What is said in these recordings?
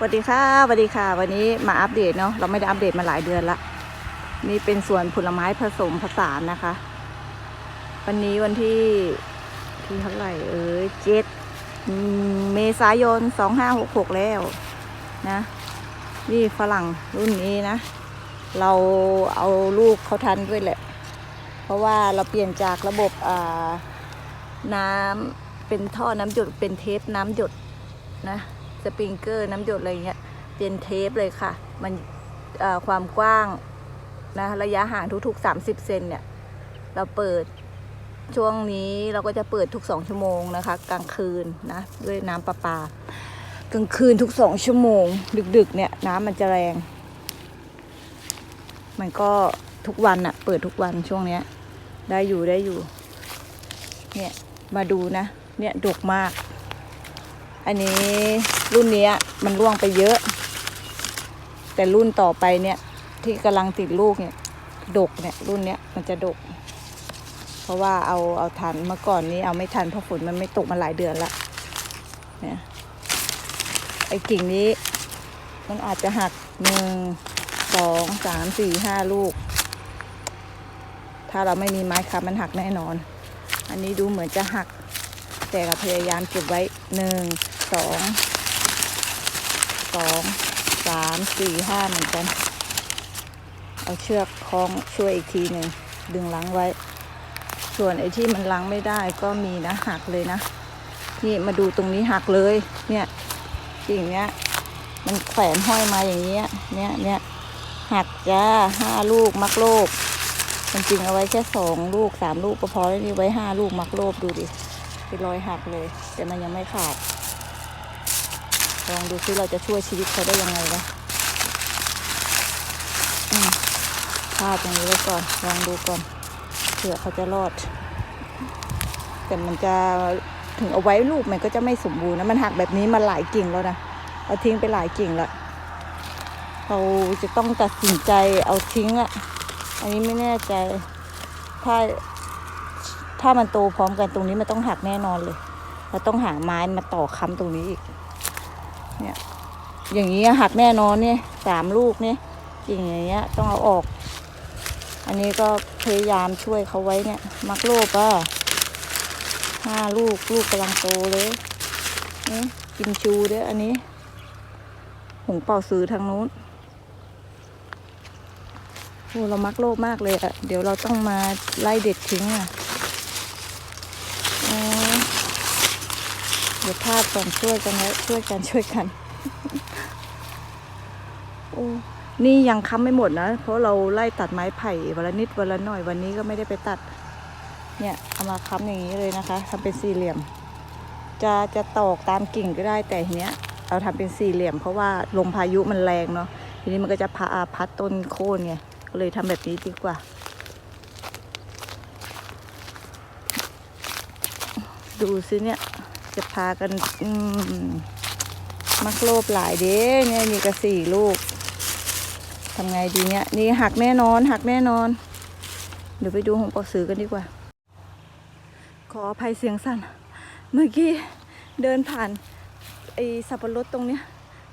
สวัสดีค่ะสวัสดีค่ะ วันนี้มาอัปเดตเนาะเราไม่ได้อัปเดตมาหลายเดือนละ นี่เป็นส่วนผลไม้ผสมผสานนะคะ วันนี้วันที่ที่เท่าไหร่เอ้ยเจ็ดเมษายนสองห้าหกหกแล้วนะ นี่ฝรั่งรุ่นนี้นะ เราเอาลูกเขาทันด้วยแหละ เพราะว่าเราเปลี่ยนจากระบบอ่าน้ำเป็นท่อน้ำหยดเป็นเทปน้ำหยดนะ สปริงเกอร์น้ำหยดอะไรเงี้ยเป็นเทปเลยค่ะ มันความกว้างนะระยะห่างทุกๆ 30 เซนเนี่ย เราเปิดช่วงนี้เราก็จะเปิดทุก2ชั่วโมงนะคะ กลางคืนนะด้วยน้ำประปา กลางคืนทุก2ชั่วโมง ดึกๆ เนี่ยน้ำมันจะแรง มันก็ทุกวันอะเปิดทุกวันช่วงเนี้ย ได้อยู่ได้อยู่ เนี่ยมาดูนะ เนี่ยดกมาก อันนี้รุ่นนี้มันร่วงไปเยอะ แต่รุ่นต่อไปเนี่ยที่กำลังติดลูกเนี่ย ดกเนี่ยรุ่นเนี้ยมันจะดก เพราะว่าเอาเอาทันเมื่อก่อนนี้เอาไม่ทันเพราะฝนมันไม่ตกมาหลายเดือนละเนี่ยไอ้กิ่งนี้ มันอาจจะหักหนึ่งสองสามสี่ห้าลูก ถ้าเราไม่มีไม้ค้ำมันหักแน่นอน อันนี้ดูเหมือนจะหัก แต่เราพยายามเก็บไว้หนึ่ง สองสองสามสี่ห้าเหมือนกัน เอาเชือกคล้องช่วยอีกทีหนึ่งดึงลังไว้ ส่วนไอ้ที่มันลังไม่ได้ก็มีนะหักเลยนะนี่มาดูตรงนี้หักเลย เนี่ยกิ่งเนี้ย มันแขวนห้อยมาอย่างเงี้ยเนี่ยเนี่ยหักจ้าห้าลูกมักโลบจริงเอาไว้แค่สองลูกสามลูกก็พอแล้วนี่ไว้ห้าลูกมักโลบดูดิเป็นรอยหักเลย แต่มันยังไม่ขาด ลองดูซิเราจะช่วยชีวิตเขาได้ยังไงนะอืมพาดอย่างนี้ไว้ก่อน ลองดูก่อนเผื่อเขาจะรอด แต่มันจะถึงเอาไว้ลูกมันก็จะไม่สมบูรณ์นะ มันหักแบบนี้มาหลายกิ่งแล้วนะ เอาทิ้งไปหลายกิ่งล้วเราจะต้องตัดสินใจเอาทิ้งอะ่ะอันนี้ไม่แน่ใจ ถ้าถ้ามันโตพร้อมกันตรงนี้มันต้องหักแน่นอนเลย เราต้องหาไม้มาต่อค้ำตรงนี้อีก เนี่ย อย่างนี้หักแน่นอนเนี่ยสามลูกเนี่ยกิ่งอย่างเงี้ยต้องเอาออก อันนี้ก็พยายามช่วยเขาไว้เนี่ย มักโลบอะห้าลูกลูกกำลังโตเลยนี่กินชูด้วยอันนี้ หงเป่าซื้อทางนู้นโอ้เรามักโลภมากเลยอะเดี๋ยวเราต้องมาไล่เด็ดทิ้งอะอ๋อเดี๋ยวพลาดก่อนช่วยกันนะช่วยกันช่วยกันโอ้นี่ยังค้ำไม่หมดนะ เพราะเราไล่ตัดไม้ไผ่วันละนิดวันละหน่อยวันนี้ก็ไม่ได้ไปตัด เนี่ยเอามาค้ำอย่างนี้เลยนะคะทำเป็นสี่เหลี่ยม จะจะตอกตามกิ่งก็ได้แต่ทีเนี้ยเราทำเป็นสี่เหลี่ยม เพราะว่าลมพายุมันแรงเนาะทีนี้มันก็จะพาพัดต้นโค่นไงก็เลยทำแบบนี้ดีกว่าดูสิเนี่ย จะพากันมักโลบหลายเด้เนี่ยมีกระสี่ลูกทำไงดีเนี่ย นี่หักแน่นอน หักแน่นอน เดี๋ยวไปดูหงปอสือกันดีกว่า ขออภัยเสียงสั่น เมื่อกี้เดินผ่านไอ้สับปะรดตรงเนี้ย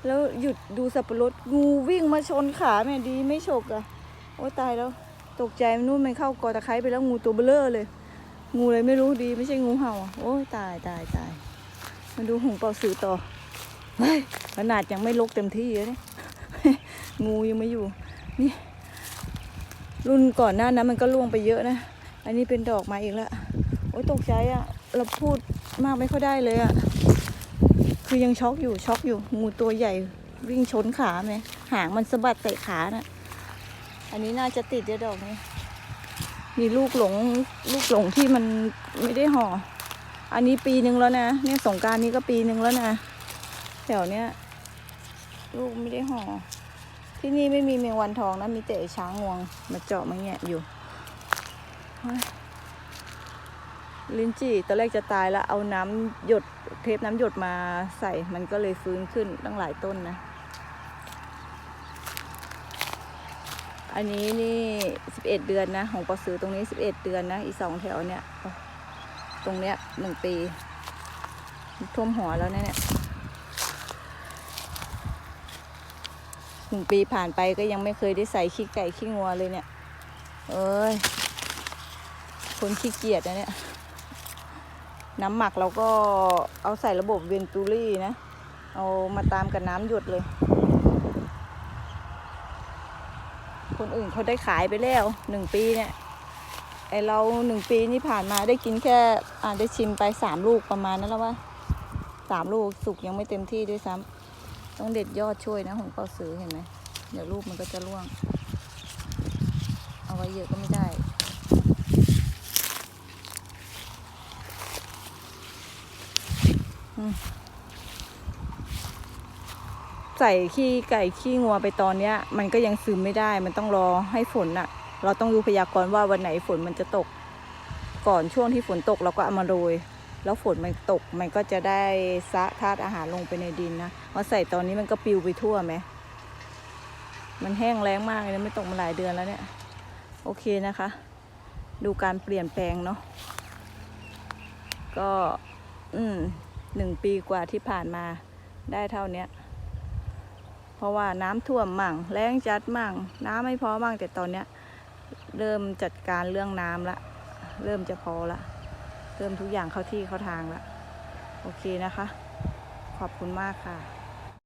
แล้วหยุดดูสับปะรดงูวิ่งมาชนขาแม่ดีไม่ฉกอะโอ้ตายแล้วตกใจนู่นมันเข้ากอตะไคร้ไปแล้วงูตัวเบลเลอร์เลย งูเลยไม่รู้ดีไม่ใช่งูเห่า โอ้ยตายตายตายมาดูหงเป่าสือต่อเฮ้ยขนาดยังไม่ลกเต็มที่เลยเนี่ยงูยังไม่อยู่ นี่ รุ่นก่อนหน้านั้นมันก็ล่วงไปเยอะนะ อันนี้เป็นดอกมาอีกแล้วโอ้ยตกใจอะเราพูดมากไม่ค่อยได้เลยอะคือยังช็อกอยู่ช็อกอยู่ งูตัวใหญ่วิ่งชนขาไหมหางมันสะบัดเตะขาน่ะ อันนี้น่าจะติดเยอะดอกนี้ มีลูกหลงลูกหลงที่มันไม่ได้ห่อ อันนี้ปีหนึ่งแล้วนะ เนี่ยสงการนี้ก็ปีหนึ่งแล้วนะแถวเนี้ยลูกไม่ได้ห่อ ที่นี่ไม่มีแมงวันทองนะ มีแต่ช้างงวง มาเจาะมาแงะอยู่ลิ้นจี่ตอนแรกจะตายแล้วเอาน้ำหยดเทปน้ำหยดมาใส่มันก็เลยฟื้นขึ้นตั้งหลายต้นนะ อันนี้นี่สิบเอ็ดเดือนนะของปอสือตรงนี้สิบเอ็ดเดือนนะ อีสองแถวเนี่ย ตรงเนี้ยหนึ่งปี ท่วมหัวแล้วเนี่ยหนึ่งปีผ่านไปก็ยังไม่เคยได้ใส่ขี้ไก่ขี้งัวเลยเนี่ย เอ้ย คนขี้เกียจนะเนี่ย น้ำหมักเราก็เอาใส่ระบบเวนตูรี่นะ เอามาตามกับน้ำหยดเลย คนอื่นเขาได้ขายไปแล้วหนึ่งปีเนี่ยไอเราหนึ่งปีนี่ผ่านมาได้กินแค่อ่าได้ชิมไปสามลูกประมาณนั้นแล้วว่าสามลูกสุกยังไม่เต็มที่ด้วยซ้ำต้องเด็ดยอดช่วยนะของเปาซื้อเห็นไหมเดี๋ยวลูกมันก็จะร่วง เอาไว้เยอะก็ไม่ได้ ใส่ขี้ไก่ขี้งัวไปตอนเนี้ย มันก็ยังซึมไม่ได้ มันต้องรอให้ฝนอะเราต้องดูพยากรณ์ว่าวันไหนฝนมันจะตก ก่อนช่วงที่ฝนตกเราก็เอามาโรย แล้วฝนมันตกมันก็จะได้ซะธาตุอาหารลงไปในดินนะมาใส่ตอนนี้มันก็ปิวไปทั่วไหมมันแห้งแล้งมากเลยไม่ตกมาหลายเดือนแล้วเนี่ย โอเคนะคะ ดูการเปลี่ยนแปลงเนาะก็ อืมหนึ่งปีกว่าที่ผ่านมาได้เท่านี้ เพราะว่าน้ำท่วมมั่งแรงจัดมั่ง น้ำไม่พอมั่งแต่ตอนเนี้ยเริ่มจัดการเรื่องน้ำละ เริ่มจะพอละเริ่มทุกอย่างเข้าที่เข้าทางละโอเคนะคะ ขอบคุณมากค่ะ